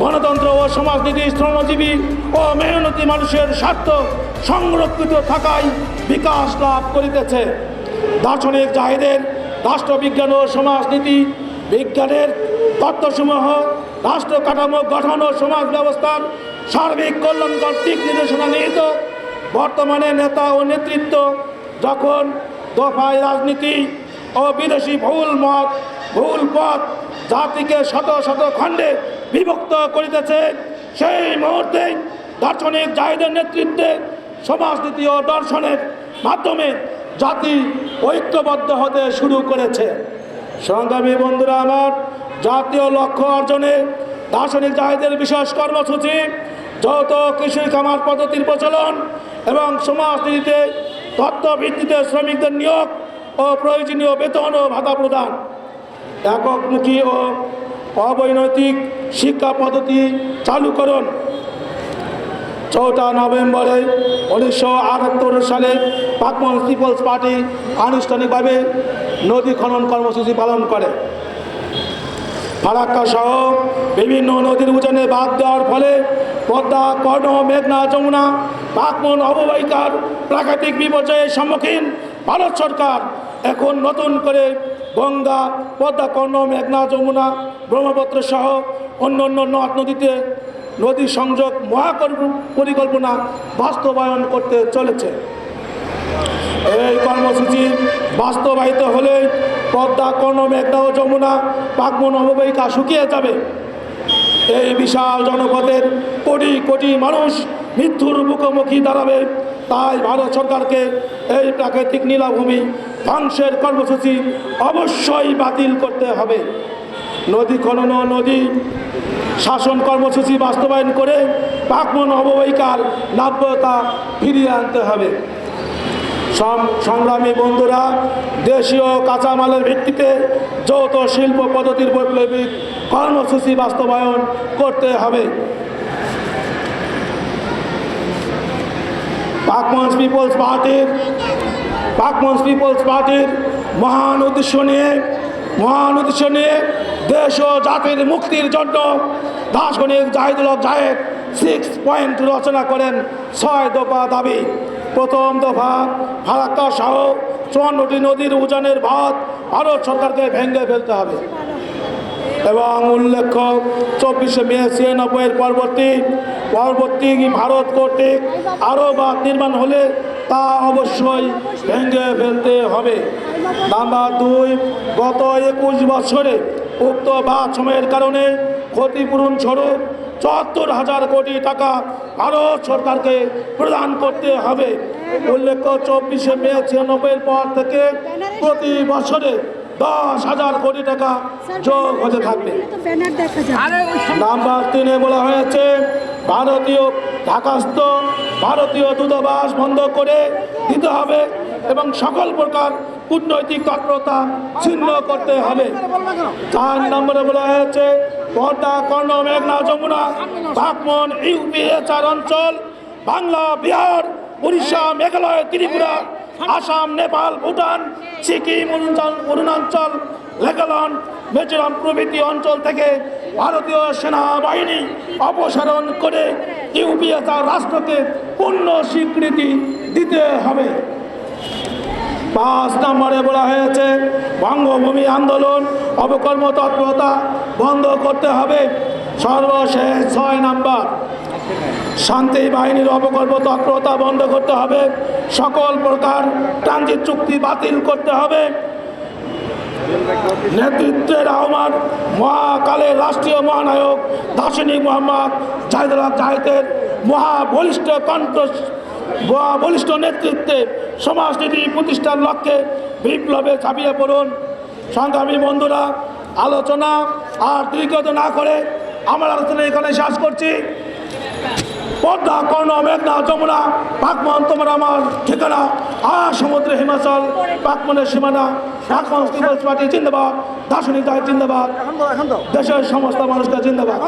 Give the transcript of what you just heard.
গণতন্ত্র ও সমাজনীতি শ্রমজীবী ও মেহনতি মানুষের স্বার্থ সংরক্ষিত থাকায় বিকাশ লাভ করিতেছে। দার্শনিক জাহিদের রাষ্ট্রবিজ্ঞান ও সমাজনীতি বিজ্ঞানের তত্ত্বসমূহ, রাষ্ট্র কাঠামো গঠন ও সমাজ ব্যবস্থার সার্বিক কল্যাণকর দিক নির্দেশনা নিহিত। বর্তমানে নেতা ও নেতৃত্ব যখন দফায় রাজনীতি ও বিদেশি ভুল মত, ভুল পথ জাতিকে শত শত খণ্ডে বিভক্ত করিতেছে। সেই মুহূর্তে দার্শনিক জাহিদের নেতৃত্বে সমাজনীতি ও দর্শনের মাধ্যমে জাতি ঐক্যবদ্ধ হতে শুরু করেছে। সংগ্রামী বন্ধুরা আমার, জাতীয় লক্ষ্য অর্জনে দার্শনিক জাহিদের বিশেষ কর্মসূচি, যৌথ কৃষি খামার পদ্ধতির প্রচলন এবং সমাজনীতিতে তত্ত্ব ভিত্তিতে শ্রমিকদের নিয়োগ ও প্রয়োজনীয় বেতন ও ভাতা প্রদান। এককমুখী ও অবৈনৈতিক শিক্ষা পদ্ধতি চালুকরণ চৌঠা নভেম্বরে উনিশশো আটাত্তর সালে পাকমন পিপলস পার্টি আনুষ্ঠানিকভাবে নদী খনন কর্মসূচি পালন করে। ফারাক্কা সহ বিভিন্ন নদীর উজানে বাদ দেওয়ার ফলে পদ্মা, কর্ণ, মেঘনা, যমুনা পাকমন অববাহিকার প্রাকৃতিক বিপর্যয়ের সম্মুখীন ভারত সরকার এখন নতুন করে গঙ্গা, পদ্মা কর্ণ মেঘনা, যমুনা, ব্রহ্মপুত্র সহ অন্য অন্য নদ নদীতে নদী সংযোগ মহাকল্প পরিকল্পনা বাস্তবায়ন করতে চলেছে। এই কর্মসূচি বাস্তবায়িত হলে পদ্মা কর্ণ মেঘনা ও যমুনা পাকমন অববাহিকা শুকিয়ে যাবে। এই বিশাল জনপদের কোটি কোটি মানুষ মৃত্যুর মুখোমুখি দাঁড়াবে। তাই ভারত সরকারকে এই প্রাকৃতিক নীলাভূমি ধ্বংসের কর্মসূচি অবশ্যই বাতিল করতে হবে। নদী খনন নদী শাসন কর্মসূচি বাস্তবায়ন করে পাকমন অববাহিকার নাব্যতা ফিরিয়ে আনতে হবে। সংগ্রামী বন্ধুরা, দেশীয় কাঁচামালের ভিত্তিতে যৌথ শিল্প পদ্ধতির বৈপ্লবিক কর্মসূচি বাস্তবায়ন করতে হবে। পাকমন্স পিপলস পার্টির পাকমন্স পিপলস পার্টির মহান উদ্দেশ্য নিয়ে, মহান উদ্দেশ্য নিয়ে দেশ ও জাতির মুক্তির জন্য দার্শনিক জাহিদুল জাহেদ সিক্স পয়েন্ট রচনা করেন ছয় দফা দাবি। প্রথম দফা, ফারাক্কা সহ চুয়ান্নটি নদীর উজানের ভাত ভারত সরকারকে ভেঙে ফেলতে হবে। এবং উল্লেখ্য, চব্বিশে মে ছিয়ানব্বইয়ের পরবর্তী পরবর্তী ভারত কর্তৃক আরও বাঁধ নির্মাণ হলে তা অবশ্যই ভেঙে ফেলতে হবে। নাম্বার দুই গত একুশ বছরে উক্ত বাঁধ সময়ের কারণে ক্ষতিপূরণ স্বরূপ চুয়াত্তর হাজার কোটি টাকা ভারত সরকারকে প্রদান করতে হবে। উল্লেখ্য চব্বিশে মে ছিয়ানব্বইয়ের পর থেকে প্রতি বছরে দশ হাজার কোটি টাকা যোগ হতে থাকবে। নাম্বার তিনে বলা হয়েছে ভারতীয় ঢাকাস্থ ভারতীয় দূতাবাস বন্ধ করে দিতে হবে এবং সকল প্রকার কূটনৈতিক তৎপরতা ছিন্ন করতে হবে। চার নম্বরে বলা হয়েছে পদ্মা কর্ণ মেঘনা যমুনা বাগমন ইউপিএচআর অঞ্চল, বাংলা, বিহার, উড়িষ্যা, মেঘালয়, ত্রিপুরা, আসাম, নেপাল, ভুটান, সিকিম অরুণাচল অরুণাচল লেগালন্ড প্রভৃতি অঞ্চল থেকে ভারতীয় সেনাবাহিনী অপসারণ করে ইউপিএ তার রাষ্ট্রকে পূর্ণ স্বীকৃতি দিতে হবে। পাঁচ নম্বরে বলা হয়েছে, বঙ্গভূমি আন্দোলন অবকর্ম তৎপরতা বন্ধ করতে হবে। সর্বশেষ ছয় নম্বর, শান্তি বাহিনীর অপকল্প তৎপরতা বন্ধ করতে হবে। সকল প্রকার ট্রানজিট চুক্তি বাতিল করতে হবে। নেতৃত্বের আহ্বান মহাকালের রাষ্ট্রীয় মহানায়ক দার্শনিক মোহাম্মদ জাহিদুল্লাহ জাহিদের মহাবলিষ্ঠ কণ্ঠ, মহাবলিষ্ঠ নেতৃত্বে সমাজনীতি প্রতিষ্ঠার লক্ষ্যে বিপ্লবে ঝাঁপিয়ে পড়ুন। সংগ্রামী বন্ধুরা, আলোচনা আর দীর্ঘত না করে আমার আলোচনা এখানে শেষ করছি। পদ্মা, কর্ণ, মেঘনা, যমুনা পাকমন তোমার আমার ঠিকানা আর সমুদ্র হিমাচল পাকমনের সীমানা এখন পিপলস পার্টি জিন্দাবাদ দার্শনিক দায় জিন্দাবাদ। দেশের সমস্ত মানুষকে জিন্দাবাদ।